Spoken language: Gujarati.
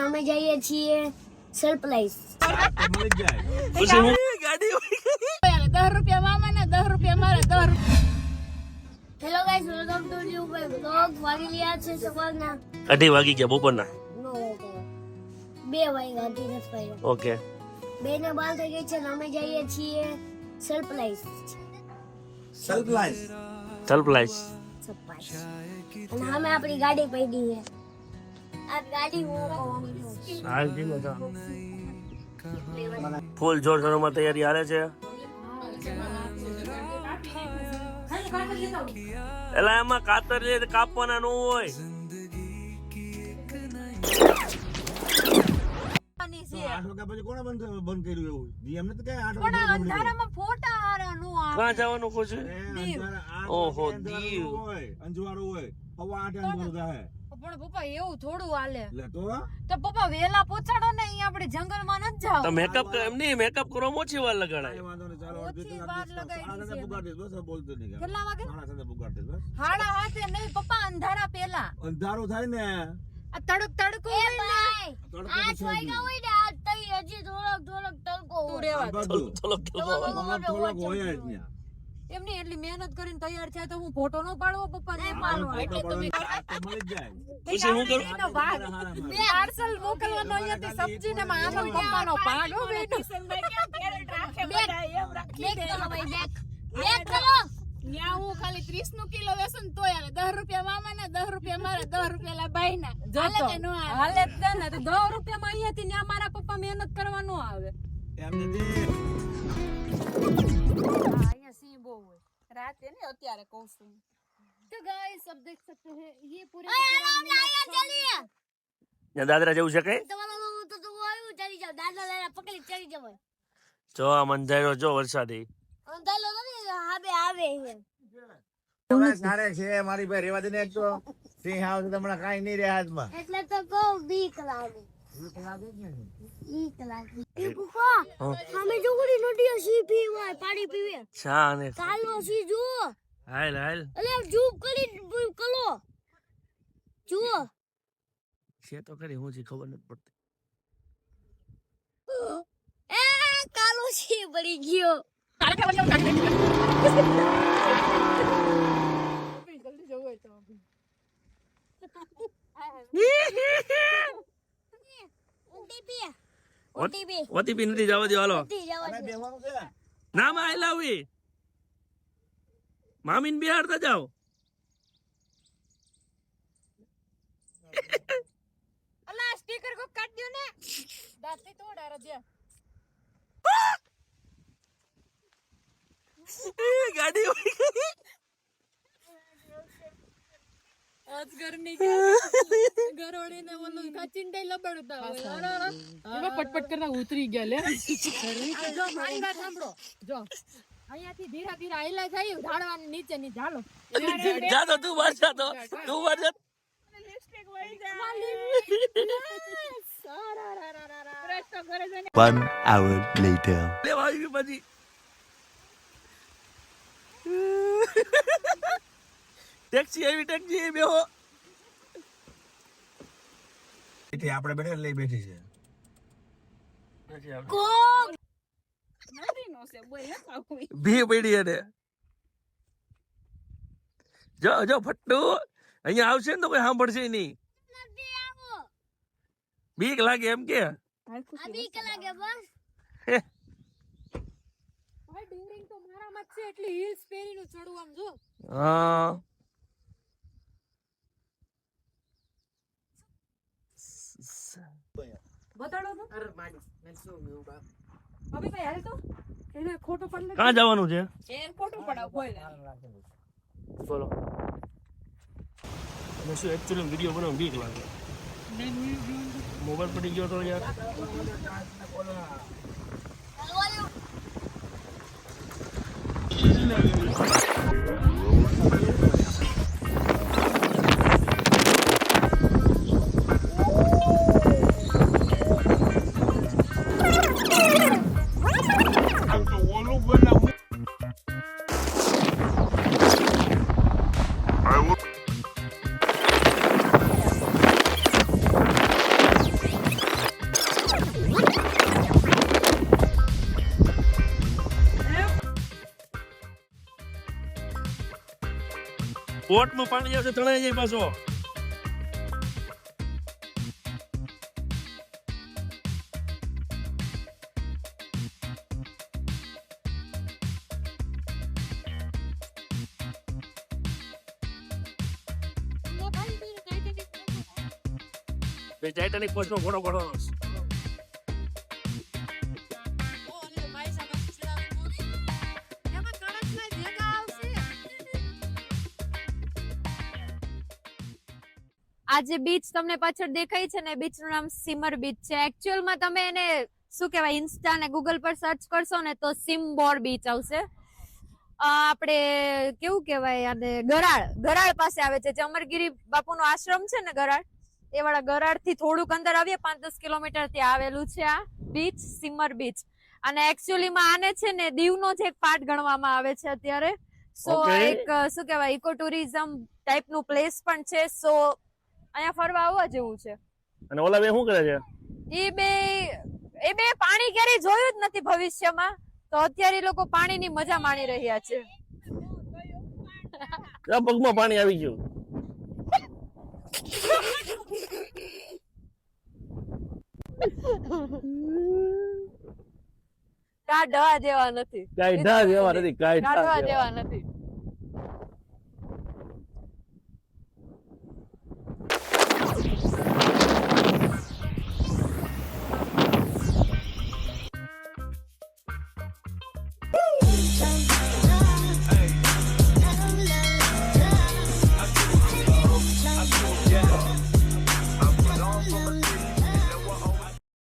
ને અમે જઈએ છીએ સરપ્રાઈઝ દસ રૂપિયા મામા ને દસ રૂપિયા મારે દસ રૂપિયા hello guys welcome to new blog વાગી ગયા છે સવારના. અઢી વાગી ગયા બપોરના. નો બે વાગ્યા હતી નથી વાગ્યા. ઓકે બે ને બાર થઈ ગઈ છે અમે જઈએ છીએ સરપ્રાઈઝ સરપ્રાઈઝ સરપ્રાઈઝ સરપ્રાઈઝ અને અમે આપણી ગાડી પડી છે. ફૂલ જોર શરૂમાં તૈયારી હાલે છે. એલા એમાં કાતર લે કાપવાના નો હોય. આઠ વાગ્યા પછી કોણે બંધ બંધ કર્યું એવું? જી એમને તો કઈ આઠ પણ વાગ્યા અંધારામાં ફોટા હારા નો આવે ક્યાં જવાનું ખુશ ઓહો, દીવ. અંજવાળું હોય. હવા આઠ અંજવાળું થાય પણ પપ્પા એવું થોડું હાલે. તો તો પપ્પા વેલા પહોંચાડો ને અહીંયા આપણે જંગલમાં નથી જાવ તો મેકઅપ એમ નહીં મેકઅપ કરો ઓછી વાર લગાડાય. વાંધો નહીં ચાલો ઓછી વાર લગાડી સાડા છે. પુગાડી દઈશ, બસ બોલતો નહીં કેટલા વાગે? બસ. હાડા હાથે નહીં પપ્પા અંધારા પેલા અંધારું થાય ને. આ તડક તડકો હોય ને. હોય તઈ હજી થોડોક થોડોક તડકો હોય. રેવા થોડોક હોય જ ત્યાં. એમની એટલી મહેનત કરીને તૈયાર થયા તો હું ફોટો નો પાડવો પપ્પા ને પાડવો એટલે તો. પછી હું કરું? એનો ભાગ. પાર્સલ મોકલવાનો અહીંયાથી સબ્જી ને મામા પપ્પાનો ભાગ હો બેટો બેક કરો ભાઈ બેક બેક કરો ન્યા હું ખાલી ત્રીસનું કિલો વેસન તોય હાલે દસ રૂપિયા મામા ને દસ રૂપિયા મારા દસ રૂપિયા લા ભાઈ ના. હાલે કે નો હાલે? જ ને. તો દસ રૂપિયામાં અહીંયાથી ન્યા મારા પપ્પા મહેનત કરવા નો આવે. અહીંયા સિંહ બહુ હોય રાતે ને અત્યારે કહું છું तो गाइस अब देख सकते हैं ये पूरे અરે અમે અહીંયા ચાલીએ ત્યાં દાદરા જેવું છે કઈ તમારો તો તો આવ્યું ચાલી જાવ દાદા લાયા પકડી ચાલી જવાય જો આ મંજાયરો જો વરસાદી અંધાલો નથી હાબે આવે છે હવે સારે છે મારી ભાઈ રેવા દે ને એક તો સિંહ આવશે તો હમણાં કાંઈ નહીં રહે હાથમાં એટલે તો કહું બીક લાગે બીક લાગે એ કુકા સામે જોગડી નડીઓ સી પીવાય? પાણી પીવે. ચા અને કાલો સી જુઓ. હાલ હાલ. અલે જૂપ કરી કલો. જુઓ. છે તો ખરી હું જી ખબર નથી પડતી. એ કાલો સી પડી ગયો. નથી જવા દો હાલો. ઓટી જવા દો હાલો બેહવાનું છે. ના માં આઈ લાવી મામીન બિહારતા જાઓ. અલા સ્ટીકર કો કાઢ દો ને. દાંતે તોડ ગાડી ઉડી ગઈ. અજગરની ઘરોડી ને ઓલું કચિંડે લબડતા હોય એમાં પટપટ કરતા ઉતરી ગયા લે. જો સાંભળો. જો. અહીંયાથી ધીરા ધીરા આયલા જાય નીચે ની તું તું One hour later. ટેક્સી આવી ટેક્સી બેહો. એટલે આપણે બેઠે લઈ બેઠી છે. ભી પડી એને. જો જો ફટ્ટુ. અહીંયા આવશે ને તો કોઈ સાંભળશે નહીં. બીક લાગે એમ કે. બીક લાગે બસ. ભાઈ તો મારામાં જ છે એટલી હિલ્સ પહેરીને ચડવું આમ જો. હા. અરે માડી જવાનું છે? બોલો. મેં શું એકચ્યુઅલી વીડિયો બનાવ બીક લાગે. મોબાઈલ પડી ગયો તો યાર. બોલો. પોટમાં પાણી આવશે તણાઈ જાય પાછો. ટાઇટાનિક પોસ્ટમાં ઘોડો ઘોડો આ જે બીચ તમને પાછળ દેખાય છે ને બીચનું નામ સિમર બીચ છે. એકચ્યુઅલમાં તમે એને શું કહેવાય ઇન્સ્ટા ને ગૂગલ પર સર્ચ કરશો ને તો સિમ્બોર બીચ આવશે. આપણે કેવું કહેવાય અને ગરાળ ગરાળ પાસે આવે છે. જે અમરગીરી બાપુનો આશ્રમ છે ને ગરાળ એ વાળા ગરાળથી થોડુંક અંદર આવીએ પાંચ દસ કિલોમીટરથી આવેલું છે આ બીચ સિમર બીચ અને એકચ્યુઅલી માં આને છે ને દીવનો જ એક પાર્ટ ગણવામાં આવે છે અત્યારે. સો એક શું કહેવાય ઇકો ટુરિઝમ ટાઈપનું પ્લેસ પણ છે. સો અહીંયા ફરવા આવવા જેવું છે. અને ઓલા બે શું કરે છે? એ બે એ બે પાણી ક્યારેય જોયું જ નથી ભવિષ્યમાં. તો અત્યારે લોકો પાણીની મજા માણી રહ્યા છે. પગમાં પાણી આવી ગયું. કાઢવા જેવા નથી. કાઢવા જેવા નથી કાઢવા જેવા નથી.